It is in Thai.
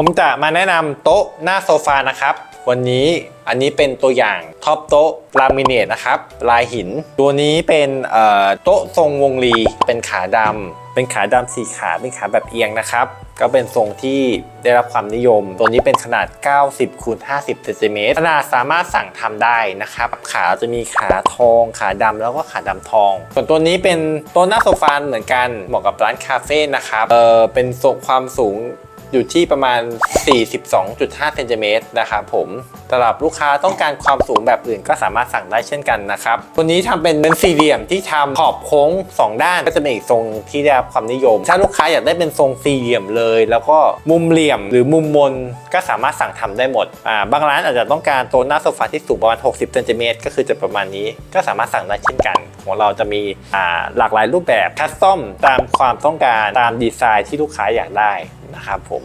ผมจะมาแนะนำโต๊ะหน้าโซฟานะครับ วันนี้อันนี้เป็นตัวอย่างท็อปโต๊ะลามิเนตนะครับลายหิน ตัวนี้เป็นโต๊ะทรงวงรี เป็นขาดำเป็นขาดำสีขาเป็นขาแบบเอียงนะครับ ก็เป็นทรงที่ได้รับความนิยม ตัวนี้เป็นขนาด 90คูณ50เซนติเมตรขนาดสามารถสั่งทำได้นะครับ ขาจะมีขาทอง ขาดำแล้วก็ขาดำทอง ส่วนตัวนี้เป็นโต๊ะหน้าโซฟาเหมือนกันเหมาะกับร้านคาเฟ่นะครับเออเป็นทรงความสูง อยู่ที่ประมาณ 42.5เซนติเมตรนะครับผมสำหรับลูกค้าต้องการความสูงแบบอื่นก็สามารถสั่งได้เช่นกันนะครับตัวนี้ทำเป็นเป็นสี่เหลี่ยมที่ทำขอบโค้ง 2 ด้านก็จะเป็นอีกทรงที่ได้รับความนิยม ถ้าลูกค้าอยากได้เป็นทรงสี่เหลี่ยมเลย แล้วก็มุมเหลี่ยมหรือมุมมนก็สามารถสั่งทำได้หมดอ่าบางร้านอาจจะต้องการตัวหน้าโซฟาที่สูงประมาณ 60เซนติเมตรก็คือจะประมาณนี้ ก็สามารถสั่งได้เช่นกัน ของเราจะมีอ่าหลากหลายรูปแบบคัสตอมตามความต้องการตามดีไซน์ที่ลูกค้าอยากได้ะครับผม